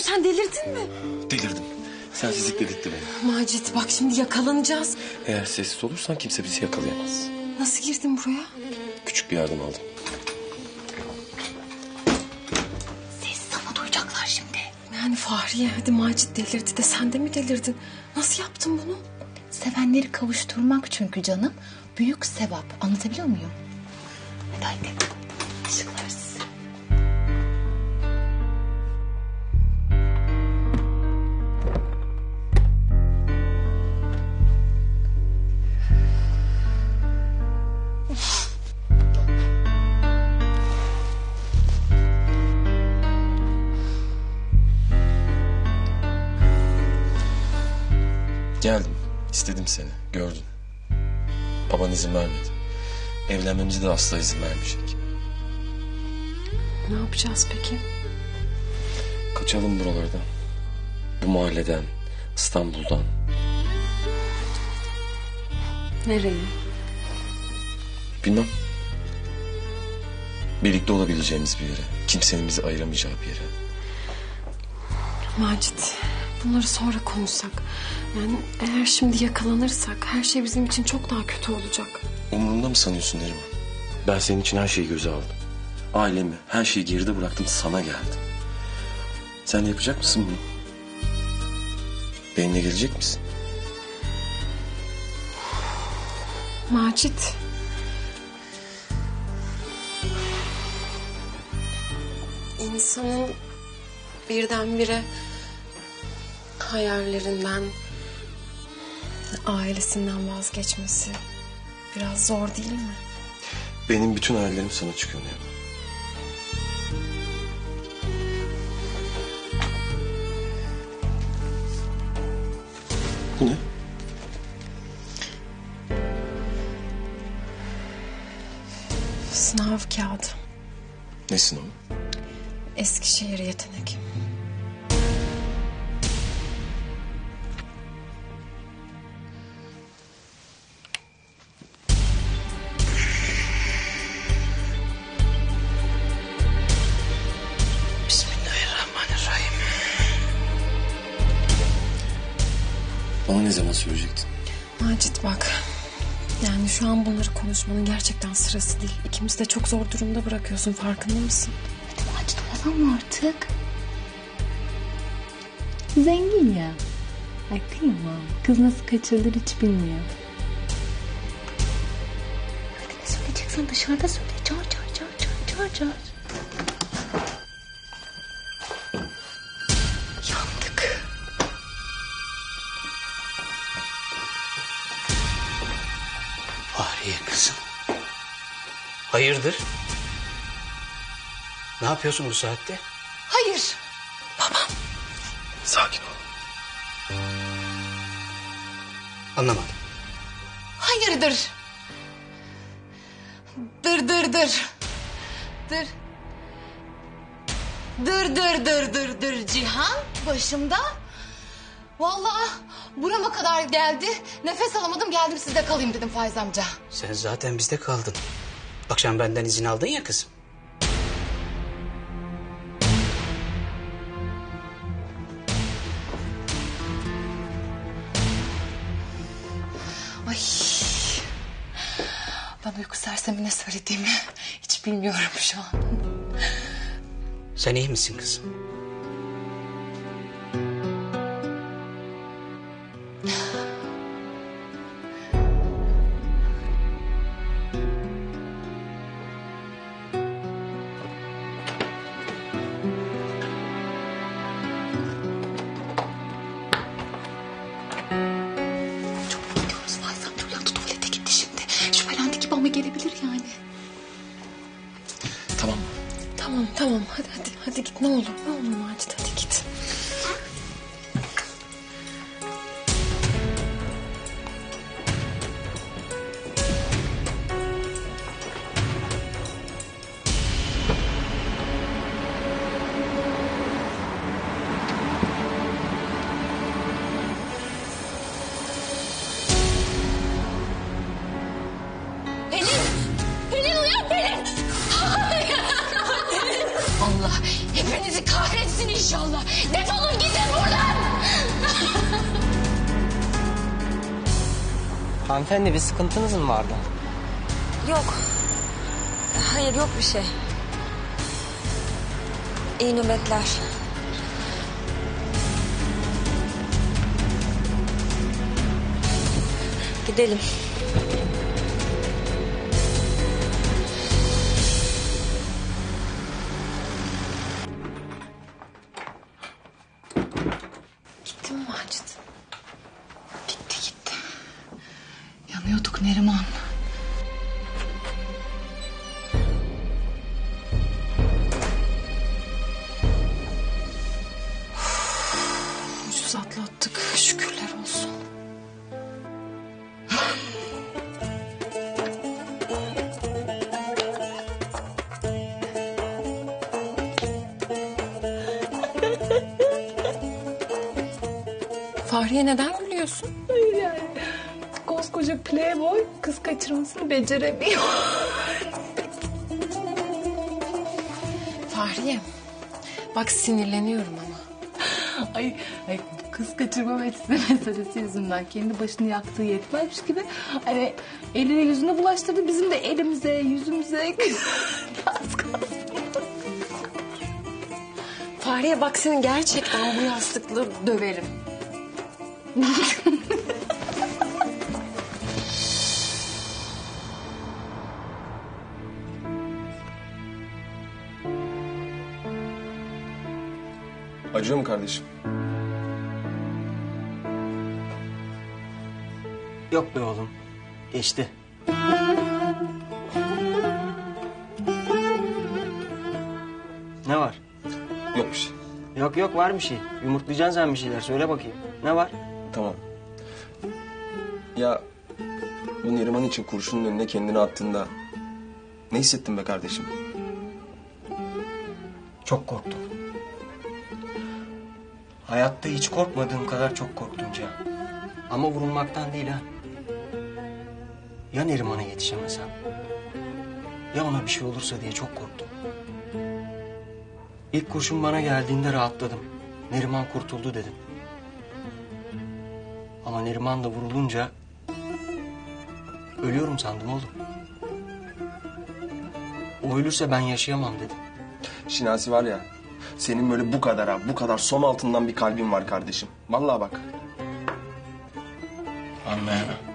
sen delirdin mi? Delirdim. Sensizlik dedirtti beni. Macit bak şimdi yakalanacağız. Eğer sessiz olursan kimse bizi yakalayamaz. Nasıl girdin buraya? Küçük bir yardım aldım. Sessiz ama duyacaklar şimdi. Yani Fahriye hadi Macit delirdi de sen de mi delirdin? Nasıl yaptın bunu? Sevenleri kavuşturmak çünkü canım. Büyük sevap. Anlatabiliyor muyum? Hadi haydi. Geldim. istedim seni. Gördüm. Baban izin vermedi. Evlenmemize de asla izin vermeyecek. Ne yapacağız peki? Kaçalım buralardan. Bu mahalleden, İstanbul'dan. Nereye? Bilmem. Birlikte olabileceğimiz bir yere. Kimsenin bizi ayıramayacağı bir yere. Macit bunları sonra konuşsak. Yani eğer şimdi yakalanırsak her şey bizim için çok daha kötü olacak. Umurunda mı sanıyorsun Neriman? Ben senin için her şeyi göze aldım. Ailemi, her şeyi geride bıraktım sana geldim. Sen de yapacak mısın bunu? Benimle gelecek misin? Macit. İnsanın birdenbire hayallerinden, ailesinden vazgeçmesi biraz zor değil mi? Benim bütün hayallerim sana çıkıyor Neriman. Bu ne? Sınav kağıdı. Nesin o? Eskişehir yetenek. Bana ne zaman söyleyecektin? Macit bak. Yani şu an bunları konuşmanın gerçekten sırası değil. İkimizi de çok zor durumda bırakıyorsun farkında mısın? Hadi Macit olalım artık. Zengin ya. Ay kıyamam. Kız nasıl kaçırılır hiç bilmiyor. Hadi ne söyleyeceksen dışarıda söyle. Çağır çağır çağır çağır çağır çağır. Hayırdır? Ne yapıyorsun bu saatte? Hayır. Sakin ol. Anlamadım. Hayırdır? Dır dır dır. Dır. Dır dır dır dır dır Cihan başımda. Vallahi burama kadar geldi. Nefes alamadım geldim sizde kalayım dedim Faiz amca. Sen zaten bizde kaldın. Akşam benden izin aldın ya kızım. Ay. Ben uyku sersemine söylediğimi hiç bilmiyorum şu an. Sen iyi misin kızım? Hadi hadi hadi git ne olur. Ne olur Macit hadi hepinizi kahretsin inşallah. Defolun gidin buradan. Hanımefendi bir sıkıntınız mı vardı? Yok. Hayır yok bir şey. İyi nöbetler. Gidelim. Yanıyorduk Neriman. Ucuz atlattık. Şükürler olsun. Fahriye neden gülüyorsun? Koskoca playboy kız kaçırmasını beceremiyor. Fahriye. Bak sinirleniyorum ama. ay, ay kız kaçırma meselesi meselesi yüzünden kendi başını yaktığı yetmezmiş gibi hani eline yüzüne bulaştırdı bizim de elimize yüzümüze az kalsın. Fahriye bak seni gerçekten bu yastıkla döverim. Acıyor mu kardeşim? Yok be oğlum. Geçti. Ne var? Yok bir şey. Yok yok var bir şey. Yumurtlayacaksın sen bir şeyler. Söyle bakayım. Ne var? Tamam. Ya bu Neriman için kurşunun önüne kendini attığında ne hissettin be kardeşim? Çok korktum. Hayatta hiç korkmadığım kadar çok korktum Cihan. Ama vurulmaktan değil ha. Ya Neriman'a yetişemesem? Ya ona bir şey olursa diye çok korktum. İlk kurşun bana geldiğinde rahatladım. Neriman kurtuldu dedim. Ama Neriman da vurulunca... ...ölüyorum sandım oğlum. O ölürse ben yaşayamam dedim. Şinasi var ya senin böyle bu kadar ha bu kadar som altından bir kalbin var kardeşim. Vallahi bak. Anlayana.